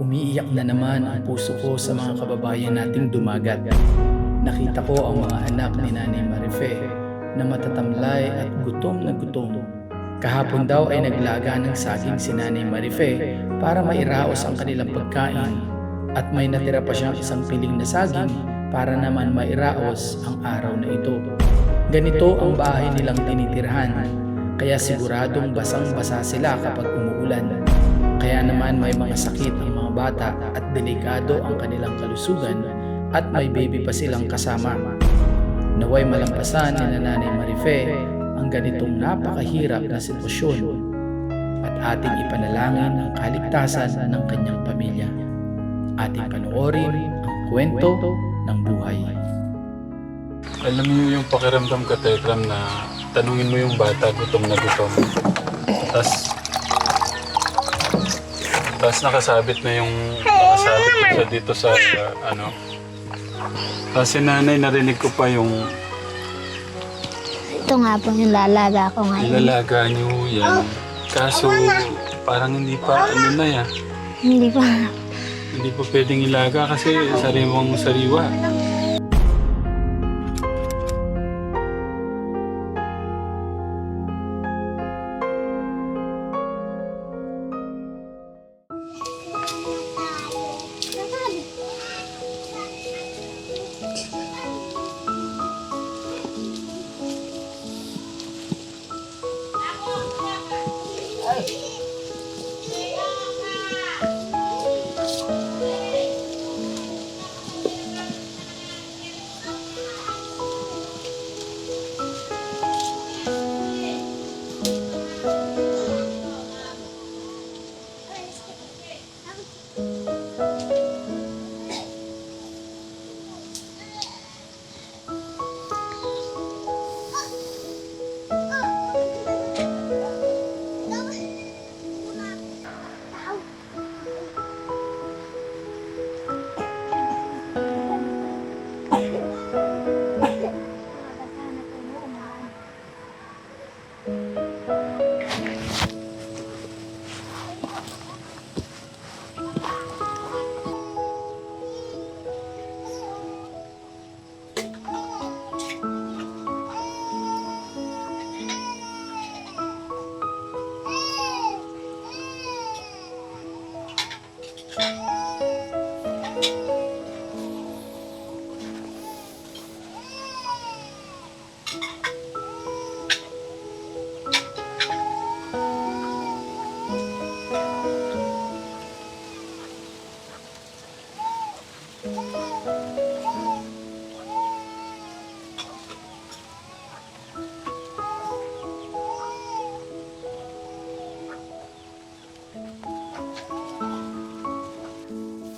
Umiiyak na naman ang puso ko sa mga kababayan nating dumagat. Nakita ko ang mga anak ni Nanay Marife na matatamlay at gutom na gutom. Kahapon daw ay naglaga ng saging si Nanay Marife para mairaos ang kanilang pagkain at may natira pa siyang isang piling na saging para naman mairaos ang araw na ito. Ganito ang bahay nilang tinitirhan, kaya siguradong basang-basa sila kapag umuulan. Kaya naman may mga sakit ang bata at delikado ang kanilang kalusugan at may baby pa silang kasama. Naway malampasan ni Nanay Marife ang ganitong napakahirap na sitwasyon at ating ipanalangin ang kaligtasan ng kanyang pamilya. Ating panoorin ang kwento ng buhay. Alam niyo yung pakiramdam ka, Tekram, na tanungin mo yung bata, gutom na gutom. Tapos, tapos nakasabit na yung, nakasabit na siya dito sa, sa ano. Tapos si nanay, narinig ko pa yung Ito nga po yung lalaga ko ngayon. ilalaga niyo yan. Kaso, parang hindi pa, ano na yan. Hindi pa. Hindi pa pwedeng ilaga kasi sariwang sariwa.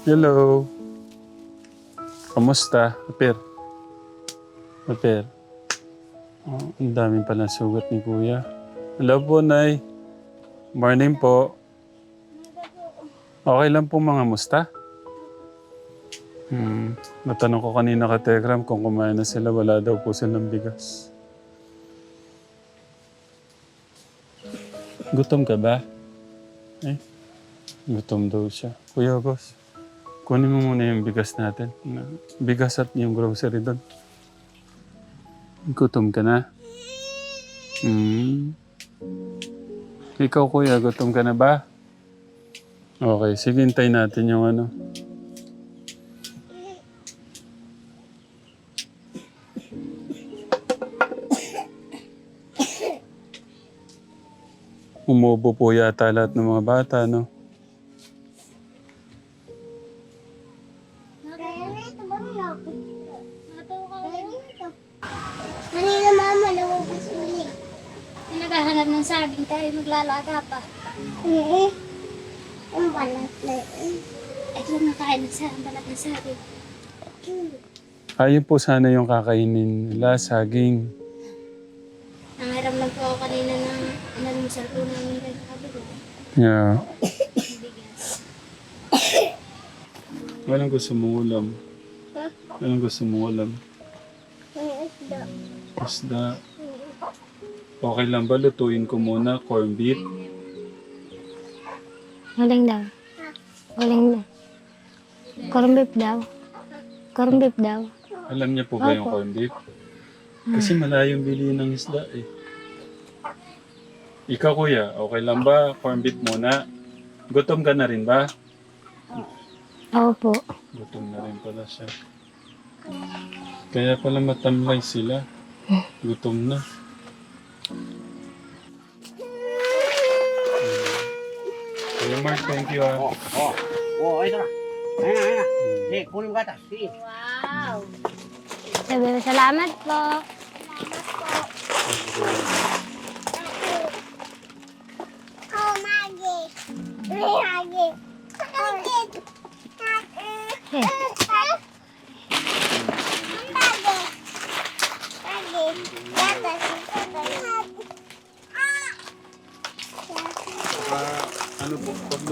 Hello. Kamusta? Aper. Aper. Oh, ang daming pala sugat ni Kuya. Hello po, Nay. Morning po. Okay lang po mga musta? Hmm. Natanong ko kanina ka Tegram kung kumain na sila, wala daw po silang bigas. Gutom ka ba? Eh, gutom daw siya. Kuya August, kunin mo muna yung bigas natin. Na- Bigas at yung grocery doon. Gutom ka na? Hmm. Ikaw kuya, gutom ka na ba? Okay, sige, hintayin natin yung ano. Umubo po yata lahat ng mga bata, no? Naghahanap ng saging tayo maglalaga pa. Oo. Ang balat na yun. Ito lang nakain ng sa balat ng saging. Ayun po sana yung kakainin nila, saging. Nangiram lang po ako kanina ng inalmusal po namin kayo sa kabilo. Yeah. Walang gusto mong ulam. Ha? Walang gusto mong ulam. May isda. Isda. Okay lang ba? Lutuin ko muna. Corn beef. Walang daw. Walang na. Corn beef daw. Corn beef daw. Alam niya po ba yung Opo. corned beef? Kasi malayong bili ng isda eh. Ikaw kuya, okay lang ba? Corned beef muna. Gutom ka na rin ba? Opo. Gutom na rin pala siya. Kaya pala matamlay sila. Gutom na. Kuya Mark, thank you ah. Oh, oh, oh, ito na. Ayan na, ayan na. Sige, kunin mo gatas. Sige. Wow. Sabi, salamat po. Oh, Maggie. Maggie. Maggie. Eh,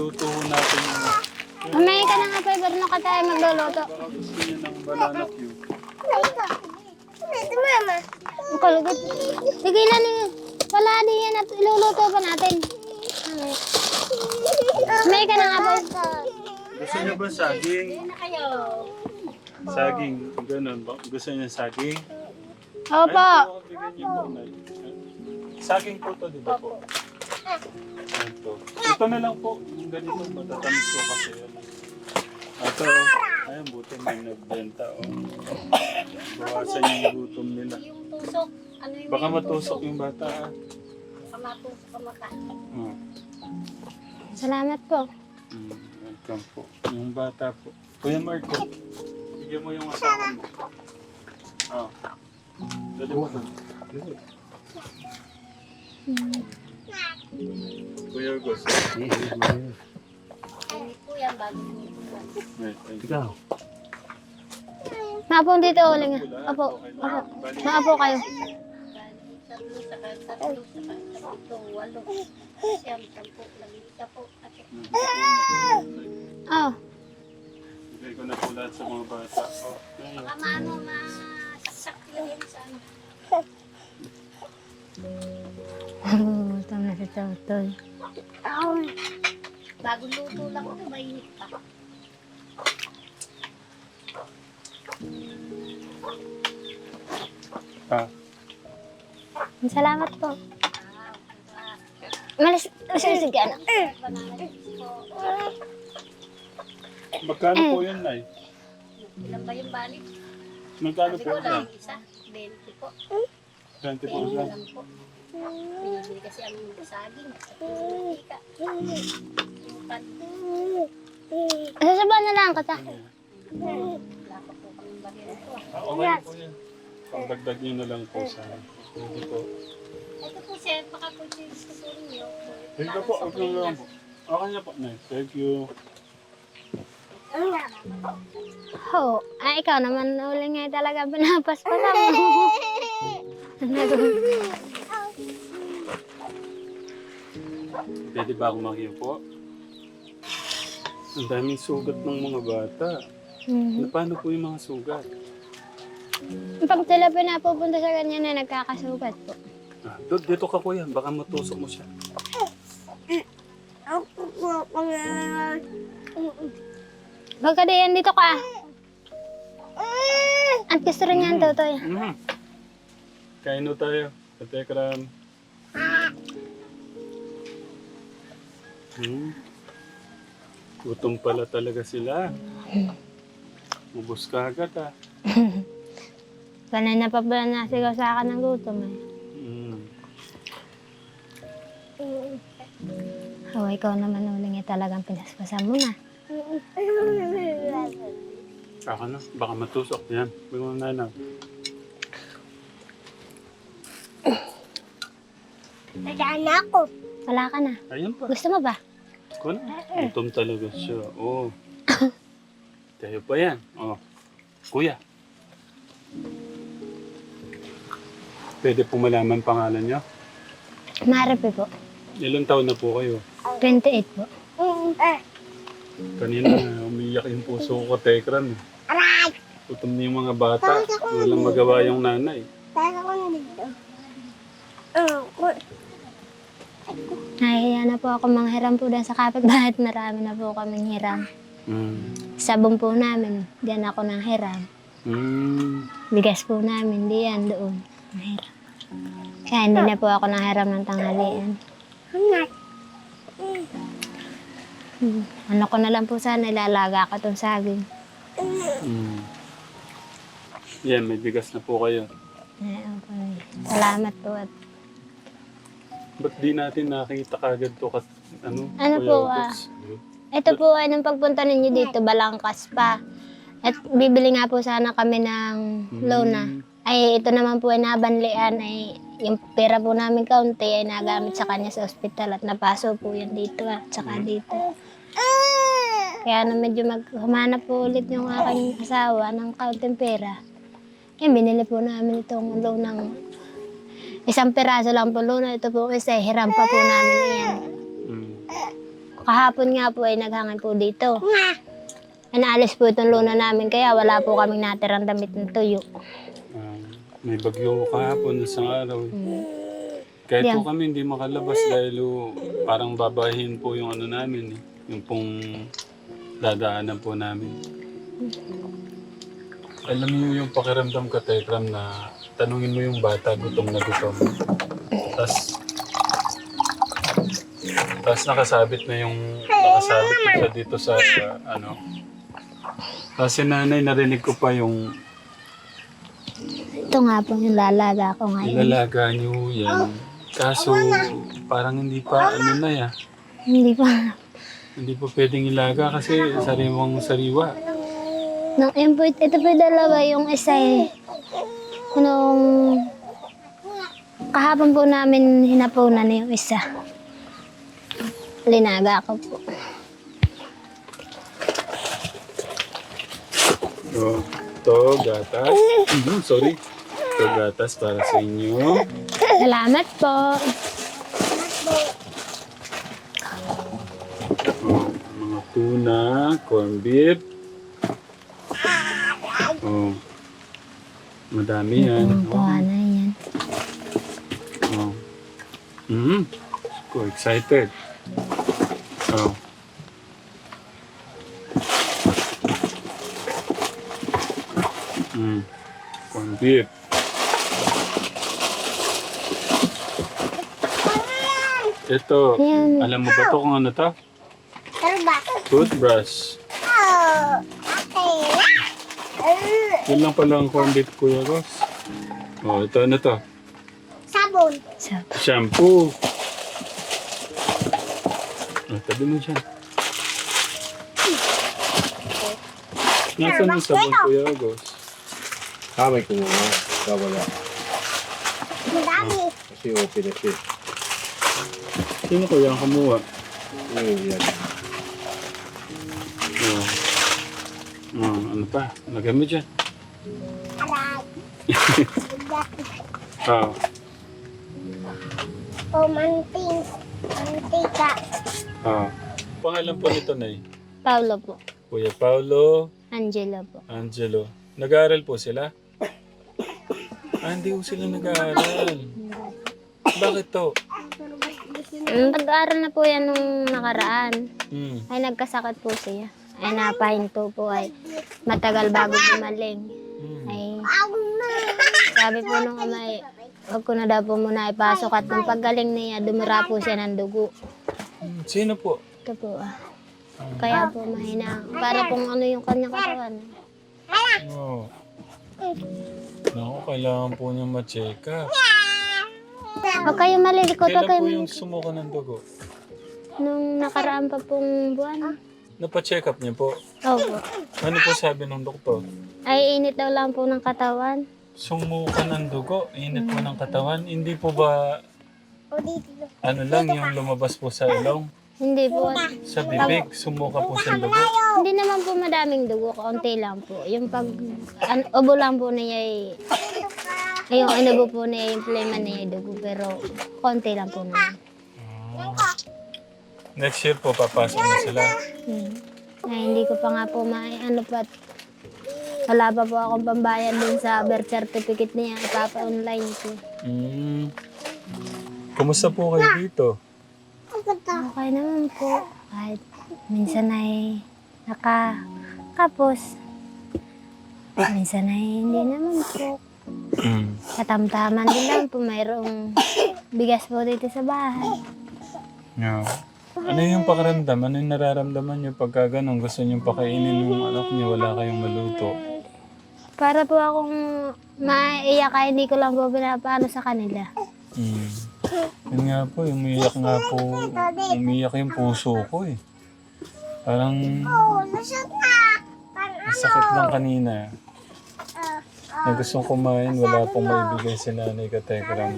pagluto ho natin yung mamaya ka na nga pa, pero ka tayo magluluto. gusto niya ng banana cue. Mama. Ang kulugot. Sige na ni. Wala di yan at iluluto pa natin. Mamaya ka na nga pa. Gusto niyo ba saging? Saging, ganun ba? Gusto niya saging? Opo. Ay, bigyan niyo. Saging po to, di ba po? Ito. Ito na lang po. Yung ganito, matatamis ko kasi. Ano. Ito, ayun, buti may nagbenta. Oh. Bawasan yung gutom nila. Yung tusok, ano yung Baka matusok yung bata. ah. kamatusok kamaka. Oh. Salamat po. Mm, welcome po. Yung bata po. Kuya Marco, bigyan mo yung asawa mo. Oh. Dali mo na. Kuya Gus. Yan bago you. Ikaw. Maapo dito uling ah. Lang. Bali, Maapo kayo. Oh. Bigay ko na po lahat sa mga bata. Oh. Baka maano masaksak yun sa ano. Si Totoy. Bagong luto lang ito, mainit pa. Ah, Salamat po. Malas, sige ka na. magkano po yun, Nay? Ilan ba yung balik? Magkano Sabi po ko lang isa, 20 po. 20 po Ayun lang. lang po. Binibili kasi ang saging sa pan. Sasabaw na lang kita. Wala pa po kami. Ah, okay na po yan. Pagdagdag nyo na lang po sa Hindi po. Ito po sir, baka po yung gusto niyo. Thank you po. Okay na lang po. Okay na po, Nay. Thank you. Ho, ay ikaw naman uli nga talaga pinapaspasan mo. Pwede ba ako makiupo? Ang daming sugat ng mga bata. Mhm. Ano, paano po yung mga sugat? Pag sila pinapupunta sa kanya na nagkakasugat po. Ah, do- dito ka kuya, baka matusok mo siya. Pagka diyan dito ka. At gusto rin yan, Totoy. Mhm. Kain na tayo. Katekram. Hmm. Gutom pala talaga sila. Ubus ka agad ah. Panay na pa pala nasigaw sa akin ng gutom eh. Mm. Oh, ikaw naman uli nga talagang pinaspasan mo na. Ako na, baka matusok yan. Bigyan mo na na. Nadaan ako. Wala ka na. Ayun pa. Gusto mo ba? Ko na. Gutom talaga siya. Oo. Oh. Tayo pa yan. Oh. Kuya. Pwede po malaman pangalan niyo? Maripe po. Ilang taon na po kayo? 28 po. Kanina, umiyak yung puso ko, Tekram. Gutom na yung mga bata. Walang magawa yung nanay. Tara ko na dito. Nahihiya na po ako manghiram po dahil sa kapitbahay at marami na po kaming hiram. Mm. Sabong po namin, diyan ako nang hiram. Mm. Bigas po namin, diyan doon. Nahiram. Kaya hindi na po ako nahiram ng tanghalian. Hmm. Ano ko na lang po sana, ilalaga ko itong saging. Mm. Yan, may bigas na po kayo. Eh, okay. Salamat po at Ba't di natin nakita kagad to kat, ano? Ano Kuya po, August? Ito po ay nung pagpunta ninyo dito, balangkas pa. At bibili nga po sana kami ng lona. Ay ito naman po ay nabanlian ay yung pera po namin kaunti ay nagamit sa kanya sa ospital at napaso po yan dito at saka dito. Kaya na medyo maghumanap po ulit yung aking asawa ng kaunting pera. Eh, binili po namin itong loan ng isang peraso lang po loan. Ito po isa, hiram pa po namin yan. Mm. Kahapon nga po ay naghangin po dito. Naalis po itong luna namin kaya wala po kaming natirang damit ng tuyo. Ah, may bagyo kahapon sa araw. eh. Kahit Yan. po kami hindi makalabas dahil oh, parang babahin po yung ano namin. Eh. Yung pong dadaanan po namin. Alam niyo yung pakiramdam ka, Tekram, na tanungin mo yung bata, gutom na gutom. Tapos, tapos nakasabit na yung, nakasabit na siya dito sa, ano. Tapos si nanay, narinig ko pa yung Ito nga po yung lalaga ko ngayon. Ilalaga niyo yan. Kaso, parang hindi pa, ano na ya. Hindi pa. Hindi pa pwedeng ilaga kasi sariwang sariwa. Nung, yun po, ito po yung dalawa, yung isa eh. Nung kahapon po namin hinapunan na yung isa. Linaga ko po. Oh, to gatas. Mhm, sorry. To gatas para sa inyo. Salamat po. Oh, mga tuna, corned beef. Oh. Madami yan. Kuha na yan. Oh. Mhm. Ko excited. Oh. Mm. Corned beef. Ito, alam mo ba to kung ano to? Toothbrush. Yun lang pala ang corned beef, Kuya Ross. Oh, ito ano to? Sabon. So, Shampoo. Oh, tabi mo dyan. Nasaan yung sabon, Kuya Agos? Ah, may kumuha. Kawala. Madami. Kasi open na siya. Sino kuya ang kumuha? Ngayon yan. Oh. Oh, ano pa? Lagay mo dyan. Aray. Oh. O manting. Mantika. Oh. Pangalan po nito, Nay? Paulo po. Kuya Paulo, Angela po. Angelo. Nag-aaral po sila? Ah, hindi po sila nag-aaral. Bakit to? Mm, Pag-aaral na po yan nung nakaraan. Hmm. Ay nagkasakit po siya. Ay napahinto po ay matagal bago gumaling. Sabi po nung ama ay huwag ko na daw po muna ipasok at nung paggaling niya dumura po siya ng dugo. Hmm, Sino po? Ito po ah. Kaya po mahina. Para pong ano yung kanyang katawan. Oh. Naku, kailangan po niya ma-check up. Huwag kayo malilikot, huwag Kailan kayo po yung malilikot. sumuka ng dugo? Nung nakaraan pa pong buwan. Napa-check up niya po. Opo. Ano po sabi ng doktor? Ay init daw lang po ng katawan. Sumuka ng dugo, init mo ng katawan. Hindi po ba O dito. ano lang yung lumabas po sa ilong? Hindi po. Sa bibig, sumuka po sa dugo. Hindi naman po madaming dugo, kaunti lang po. Yung pag, an, ubo lang po niya ay, ay yung inubo po niya, yung plema niya ay dugo, pero konti lang po naman. Next year po, papasok na sila. Hmm. Ay, hindi ko pa nga po may ano pa, wala pa po akong pambayad dun sa birth certificate niya, ipapa-online ko. Mm. Kumusta po kayo dito? Okay naman po. Kahit minsan ay Naka, kapos. Minsan ay hindi naman po. Mm. Katamtaman din lang po, mayroong bigas po dito sa bahay. Yeah. Ano yung pakiramdam? Ano yung nararamdaman niyo pagka ganun? Gusto niyo pakainin yung anak niyo, wala kayong maluto? Para po akong maiiyak ay hindi ko lang po pinapaano sa kanila. Mm. Yun nga po, umiyak nga po, umiyak yung puso ko eh. Parang Oh, nasaan na? Parang sakit lang kanina. Na gustong kumain, wala pong maibigay si nanay katekram.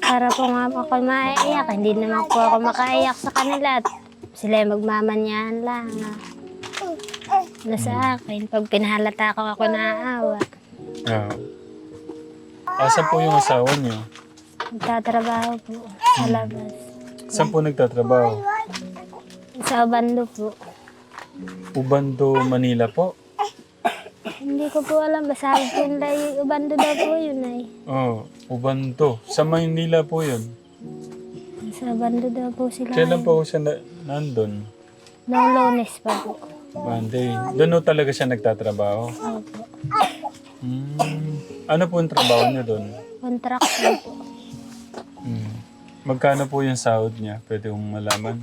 Para po nga ako maiiyak, hindi naman po ako makaiyak sa kanila. Sila yung magmamanyahan lang. Na sa akin, pag pinahalata ko ako naaawa. Ah. Asan po yung asawa niyo? Nagtatrabaho po sa labas. Saan po nagtatrabaho? Sa bando po. Ubando, Manila po? Hindi ko po alam, basta po nila yung bando daw po yun ay. Oh, Ubando. Sa Maynila po yun. Sa bando daw po sila. Kailan po siya na, nandun? Noong lunes pa po. Monday. Doon ho talaga siya nagtatrabaho. Opo. Hmm. Ano po yung trabaho niya doon? Contraction po. Hmm. Magkano po yung sahod niya? Pwede kong malaman.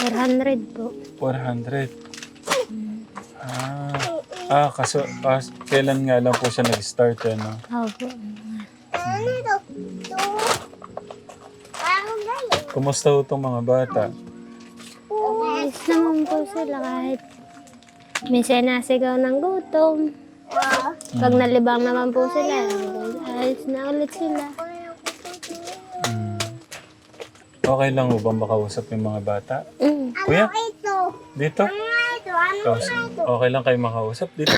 400 po. 400. Ah. Ah, kaso, ah, kailan nga lang po siya nag-start? Opo. ito? Ito. Parang ganyan. Kumusta ho itong mga bata? Ayos naman po sila kahit minsan nasigaw ng gutom. Pag nalibang naman po sila, ayos na ulit sila. Hmm. Okay lang ho bang makausap yung mga bata? Mm. Kuya, Ito. dito? Ano ito? Ano? Kaus- okay lang kayo makausap? Dito?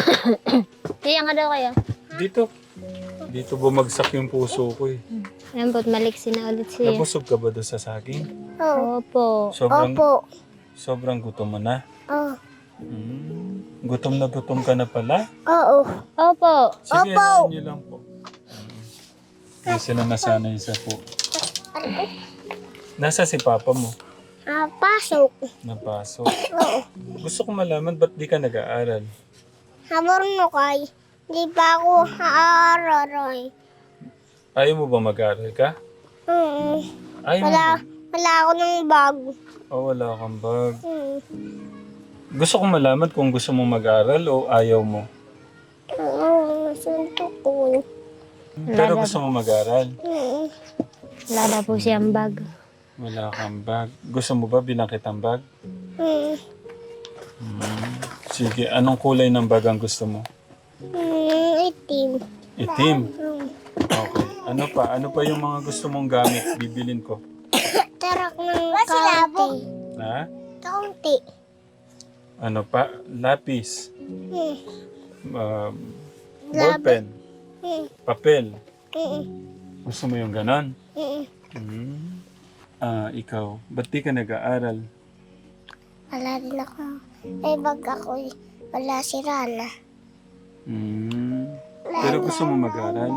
Kaya nga daw kayo. Dito? Dito bumagsak yung puso ko eh. Ayan po't maliksi na ulit siya. Nabusog ka ba doon sa saging? Oh. Opo. Sobrang, Opo. sobrang gutom mo na. Oh. Hmm. Gutom na gutom ka na pala? Oo. Opo. Sige, ano niyo lang po. Hindi sila nasanay sa po. Nasa si papa mo? Ah, pasok. Napasok. Oo. Gusto ko malaman, ba't di ka nag-aaral? Habor mo kay. Di pa ako haararay. Ayaw mo ba mag-aaral ka? Hmm. Ayaw mo Wala, ba? wala ako ng bag. Oh, wala kang bag. Hmm. Gusto ko malaman kung gusto mo mag-aaral o ayaw mo. Oo, nasuntok ko. Pero gusto mo mag-aaral. Hmm. Wala na po siyang bag. Wala kang bag. Gusto mo ba bilang kitang bag? Hmm. Hmm. Sige, anong kulay ng bag ang gusto mo? Hmm, itim. Itim. Hmm. Okay. Ano pa? Ano pa yung mga gusto mong gamit? Bibilin ko. Tarak ng kaunti. Ha? Kaunti. Ano pa? Lapis. Hmm. Um, ballpen. Hmm. Papel. Hmm. Gusto mo yung ganon? Hmm. Hmm. Ah, ikaw. Ba't di ka nag-aaral? Wala din ako. May bag ako. eh. Wala si Rana. Hmm. Pero gusto mo mag-aaral?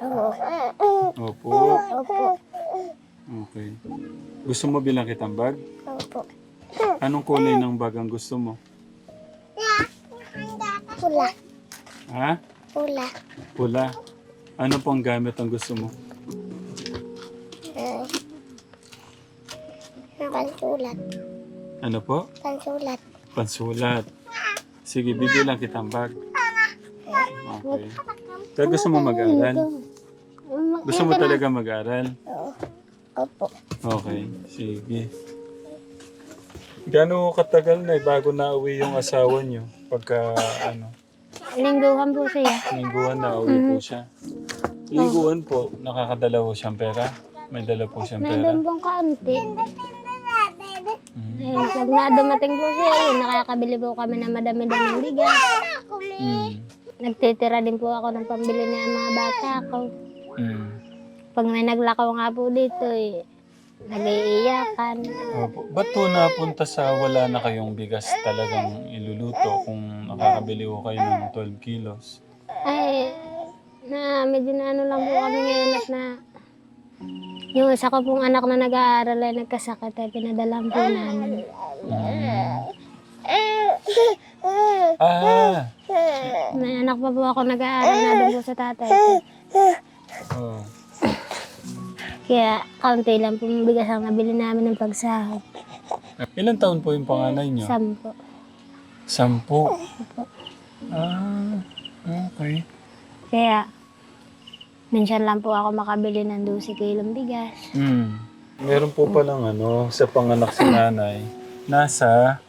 Oo. Opo. Opo. Okay. Gusto mo bilang kitang bag? Opo. Anong kulay ng bag ang gusto mo? Pula. Ha? Pula. Pula. Ano pang gamit ang gusto mo? Eh. Pansulat. Ano po? Pansulat. Pansulat. Sige, bibilang kitang bag. Okay. Pero gusto mo mag-aral? Gusto mo talaga mag-aral? Opo. Okay, sige. Gano'ng katagal na eh, bago na uwi yung asawa niyo? Pagka, ano, Lingguhan po siya. lingguhan na uwi po siya. Lingguhan po, nakakadala po siyang pera? May dala po siyang pera? Nandun pong kaunti. Mm. Eh, pag na dumating po siya, yun, nakakabili po kami ng madami-daming bigas. Mm. Nagtitira din po ako ng pambili ng mga bata ko. Mm. Pag may naglakaw nga po dito, eh, nag-iiyakan. Opo. Ba't po napunta sa wala na kayong bigas talagang iluluto kung nakakabili ko kayo ng 12 kilos? Ay, na medyo na ano lang po kami ngayon at na yung isa ko pong anak na nag-aaral ay nagkasakit ay pinadalan po namin. Mm. Ah! May anak pa po ako nag-aaral na doon po sa tatay ko. Oh. Kaya kaunti lang po yung bigas ang nabili namin ng pagsahod. Ilan taon po yung panganay niyo? Sampo. Sampu. Ah, okay. Kaya minsan lang po ako makabili ng 12 kilong bigas. Hmm. Meron po palang ano, sa panganak si nanay, nasa,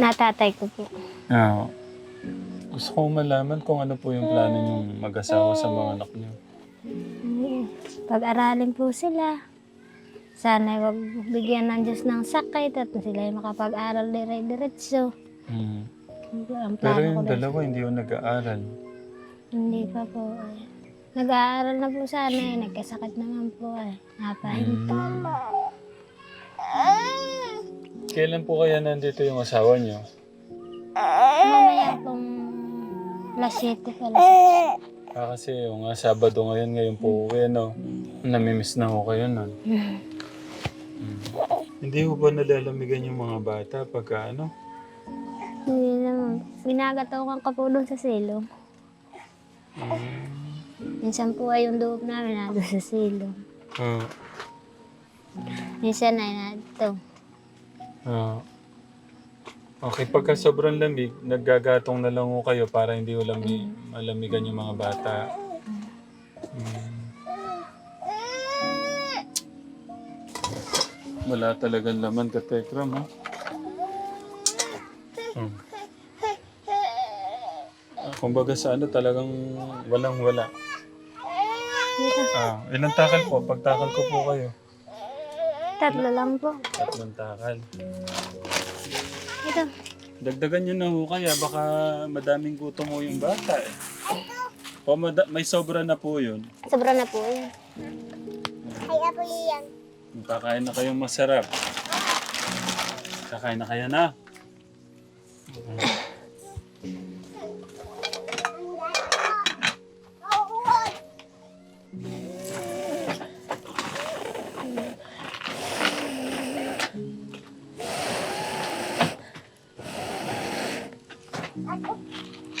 Natatay ko po. ah, gusto kong malaman kung ano po yung plano niyong mag-asawa sa mga anak niyo. Mm, Pag-aralin po sila. Sana wag bigyan ng Diyos ng sakit at sila ay makapag-aral dire-diretso. Ang Pero plano ko yung lang. dalawa, hindi yung nag-aaral. Hindi pa po ay. Nag-aaral na po sana eh. Nagkasakit naman po ay. Napahinto. Kailan po kaya nandito yung asawa niyo? Mamaya pong last 7 pala. Ah, kasi yung nga Sabado ngayon, ngayon po uwi, no? Namimiss na ako kayo nun. Hmm. Hindi ko ba nalalamigan yung mga bata pagka ano? Hindi naman. Ginagatawakan ka po doon sa silong. Minsan po ay yung loob namin nandun sa silong. Ah, Minsan ay nandito. ah. Okay, pagka sobrang lamig, naggagatong na lang kayo para hindi ulami, malamigan yung mga bata. Hmm. Wala talagang laman ka, Tekram, ha? Hmm. Ah, kumbaga sa ano, talagang walang-wala. Dito. Ah, ilang takal po? Pagtakal ko po kayo. Tatlo lang po. Tatlong takal. Ito. Dagdagan nyo na ho kaya, baka madaming gutom mo yung bata eh. O mada- may sobra na po yun. Sobra na po yun. Ay, apo yan. Kakain na kayong masarap. Kakain na kaya na.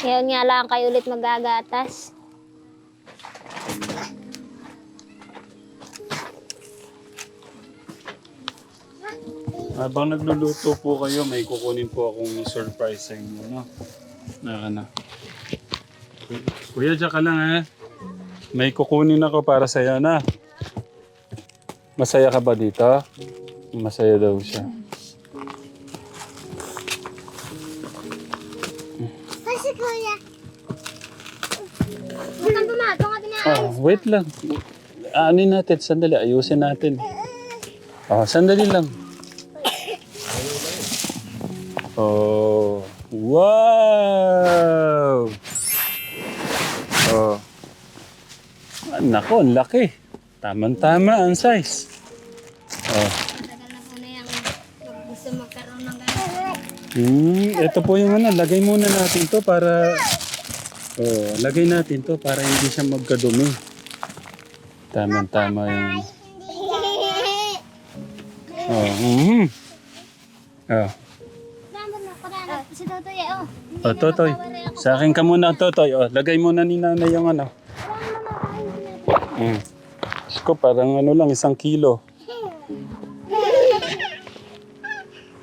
Ngayon nga lang kayo ulit magagatas. Habang nagluluto po kayo, may kukunin po akong surprise sa inyo, no? Naka na. Kuya, dyan ka lang ha. May kukunin ako para sa'yo na. Masaya ka ba dito? Masaya daw siya. Wait lang. Ano natin, sandali. Ayusin natin. Ah, sandali lang. Oh, wow! Oh. Ah, Nako, ang laki. Tama-tama ang size. Oh. Matagal na po na yan. Pag gusto magkaroon ng ganun. Hmm, ito po yung ano, lagay muna natin to para Oh, lagay natin to para hindi siya magkadumi. Tama-tama yung Oh, mhm. Oh. Oh. Totoy. Sa akin ka muna, Totoy. Oh, lagay muna ni Nanay yung ano. Mm. Ko, parang ano lang, isang kilo.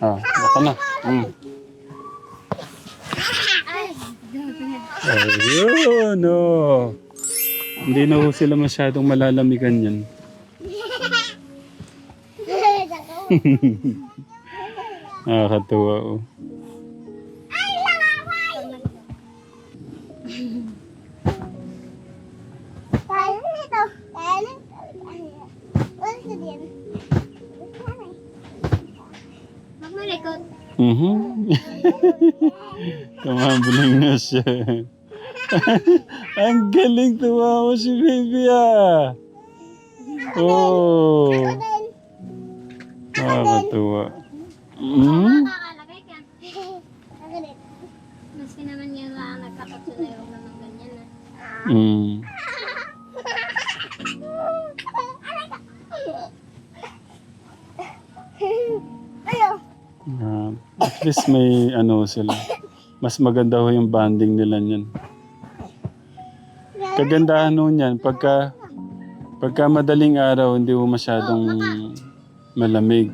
Ah, baka na. Mm. Ayun, oh. Hindi na ho sila masyadong malalamigan yan. Nakakatuwa, oh. Ano diyan? Magmalikot. Mhm. Kumambling na siya. Ang galing tumawa si baby ah. Oh. Nakakatuwa. Ka. Maski naman yung uh, nagkakapsula yung naman ganyan na. Mm. Ayo. Ah, least may ano sila. Mas maganda ho yung bonding nila niyan. Kagandahan ho niyan, pagka, pagka madaling araw, hindi ho masyadong malamig.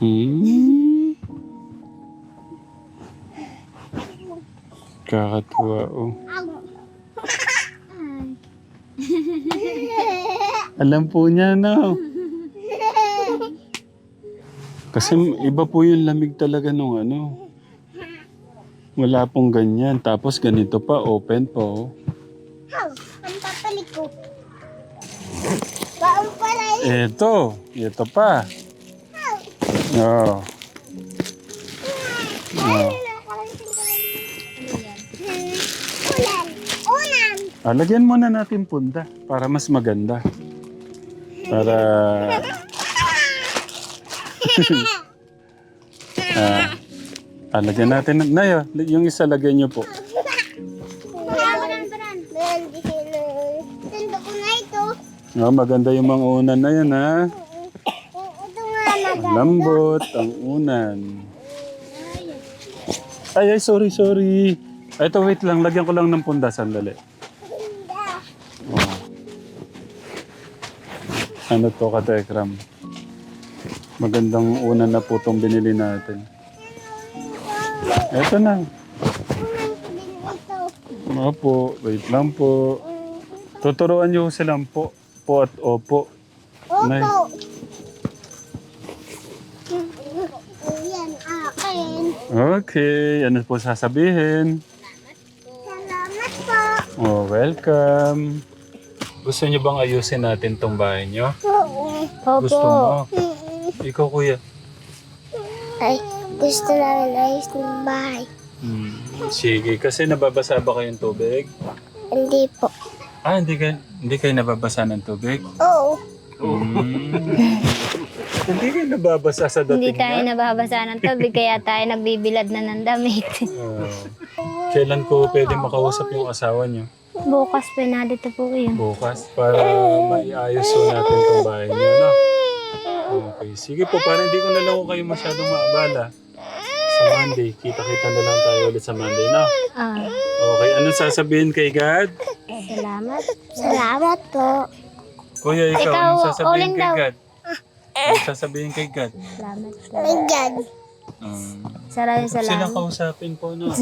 Hmm. Kakatuwa oh. Alam po niya na. Kasi iba po yung lamig talaga nung ano. Wala pong ganyan. Tapos ganito pa, open po. How? Ang papalik ko. Baon pala yun. Ito, ito pa. Oo. Oh. Ulan. Ulan. Ah, lagyan muna natin punda para mas maganda. Para... ah, ah, lagyan natin. Nayo, yung isa lagyan nyo po. Ah, maganda yung mga unan na yan, ha? Maganda. Lambot ang unan. Ay, ay, sorry, sorry. Ay, Ito, wait lang. Lagyan ko lang ng punda. Sandali. Oh. Ano to, katekram? Magandang unan na po itong binili natin. Ito na. Opo, wait lang po. Tuturuan niyo silang po. Po at opo. Nay. Opo. Yan akin. Okay, ano po sasabihin? Salamat po. Oh, welcome. Gusto niyo bang ayusin natin tong bahay niyo? Oo. Gusto mo? Ikaw, kuya. Ay, gusto namin ayos ng bahay. Hmm. Sige, kasi nababasa ba kayong tubig? Hindi po. Ah, hindi, kayo, hindi kayo nababasa ng tubig? Oo. Hmm. hindi kayo nababasa sa dating Hindi tayo na? nababasa ng tubig kaya tayo nagbibilad na ng damit. Oh. Kailan ko pwede makausap yung asawa niyo? Bukas pinadito po yun. Bukas para maiayos so natin tong bahay niyo, no? Okay, sige po, para hindi ko na lang kayo masyadong maabala. Sa Monday, kita-kita na lang tayo ulit sa Monday, no? Ah, Okay, anong sasabihin kay God? salamat. Salamat po. Kuya, ikaw, Ikaw, anong sasabihin uling kay daw. God? Anong sasabihin kay God? Salamat. Ayan. Um, Maraming silang salamat. kausapin po, no?